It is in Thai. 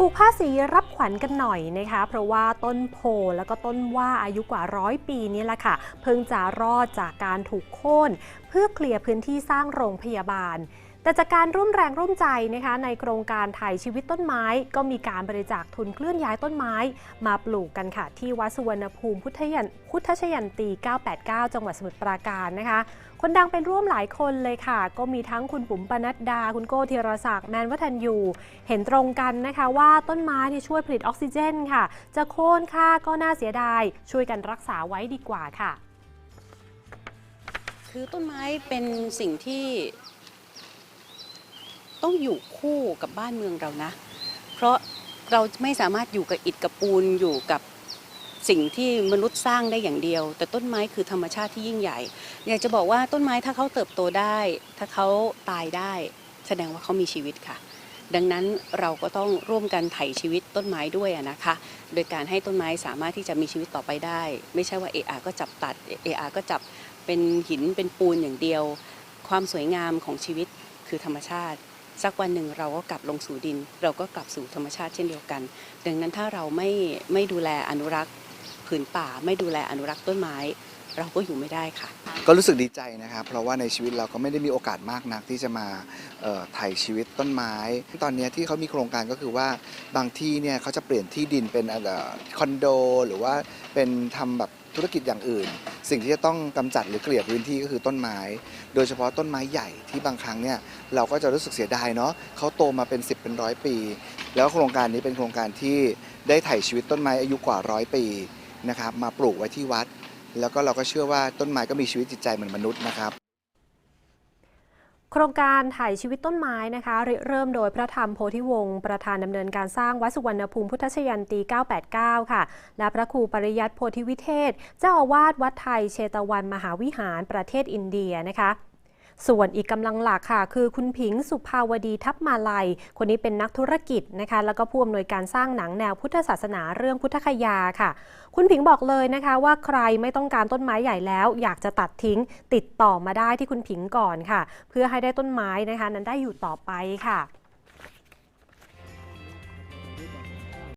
ผูกผ้าสีรับขวัญกันหน่อยนะคะ เพราะว่าต้นโพแล้วก็ต้นว่าอายุกว่าร้อยปีนี่แหละค่ะ เพิ่งจะรอดจากการถูกโค่นเพื่อเคลียร์พื้นที่สร้างโรงพยาบาล แต่จากการร่วมแรงร่วมใจนะคะในโครงการไถ่ชีวิตต้นไม้ ก็มีการบริจาคทุนเคลื่อนย้ายต้นไม้ มาปลูกกันค่ะ ที่วัดสุวรรณภูมิพุทธยันพุทธชยันตี 989 จังหวัดสมุทรปราการนะคะ คนดังเป็นร่วมหลายคนเลยค่ะ ก็มีทั้งคุณปุ๋มปนัดดา คุณโก้ธีรศักดิ์แมนวัฒนยูเห็นตรงกันนะคะว่าต้นไม้ที่ช่วยผลิตออกซิเจนค่ะ จะโค่นค่าก็น่าเสียดายช่วยกันรักษาไว้ดีกว่าค่ะ คือต้นไม้เป็นสิ่งที่ ต้องอยู่คู่กับบ้านเมืองเรานะ เพราะเราไม่สามารถอยู่กับอิฐกับปูนอยู่กับสิ่งที่มนุษย์สร้างได้อย่างเดียว แต่ต้นไม้คือธรรมชาติที่ยิ่งใหญ่ อยากจะบอกว่าต้นไม้ถ้าเขาเติบโตได้ ถ้าเขาตายได้ แสดงว่าเขามีชีวิตค่ะ ดังนั้นเราก็ต้องร่วมกันไถ่ชีวิตต้นไม้ด้วยนะคะ โดยการให้ต้นไม้สามารถที่จะมีชีวิตต่อไปได้ ไม่ใช่ว่าเออาก็จับตัดเออาก็จับเป็นหินเป็นปูนอย่างเดียว ความสวยงามของชีวิตคือธรรมชาติ สักวันหนึ่งเราก็กลับลงสู่ดิน เราก็กลับสู่ธรรมชาติเช่นเดียวกัน ดังนั้นถ้าเราไม่ไม่ดูแลอนุรักษ์ผืนป่า ไม่ดูแลอนุรักษ์ต้นไม้ เราก็อยู่ไม่ได้ค่ะ ก็รู้สึกดีใจนะครับ เพราะว่าในชีวิตเราก็ไม่ได้มีโอกาสมากนักที่จะมาเอ่อไถ่ชีวิตต้นไม้ ตอนนี้ที่เขามีโครงการก็คือว่าบางที่เนี่ยเขาจะเปลี่ยนที่ดินเป็นคอนโด หรือว่าเป็นทำแบบธุรกิจอย่างอื่น สิ่งที่จะต้องกำจัดหรือเกลี่ยพื้นที่ก็คือต้นไม้ โดยเฉพาะต้นไม้ใหญ่ที่บางครั้งเนี่ยเราก็จะรู้สึกเสียดายเนาะเขาโตมาเป็น 10 เป็นร้อยปี แล้วโครงการนี้เป็นโครงการที่ได้ไถ่ชีวิตต้นไม้อายุกว่าร้อยปีนะครับมาปลูกไว้ที่วัด แล้วก็เราก็เชื่อว่าต้นไม้ก็มีชีวิตจิตใจเหมือนมนุษย์นะครับ โครงการถ่ายชีวิตต้นไม้นะคะ เริ่มโดยพระธรรมโพธิวงศ์ประธานดำเนินการสร้างวัดสุวรรณภูมิพุทธชยันตี 989 ค่ะ และพระครูปริยัติโพธิวิเทศ เจ้าอาวาสวัดไทยเชตวันมหาวิหารประเทศอินเดียนะคะ ส่วนอีกกำลังหลักค่ะ คือคุณผิงสุภาวดีทัพมาลัย คนนี้เป็นนักธุรกิจนะคะ แล้วก็ผู้อำนวยการสร้างหนังแนวพุทธศาสนาเรื่องพุทธคยาค่ะ คุณผิงบอกเลยนะคะว่าใครไม่ต้องการต้นไม้ใหญ่แล้ว อยากจะตัดทิ้งติดต่อมาได้ที่คุณผิงก่อนค่ะ เพื่อให้ได้ต้นไม้นะคะนั้นได้อยู่ต่อไปค่ะ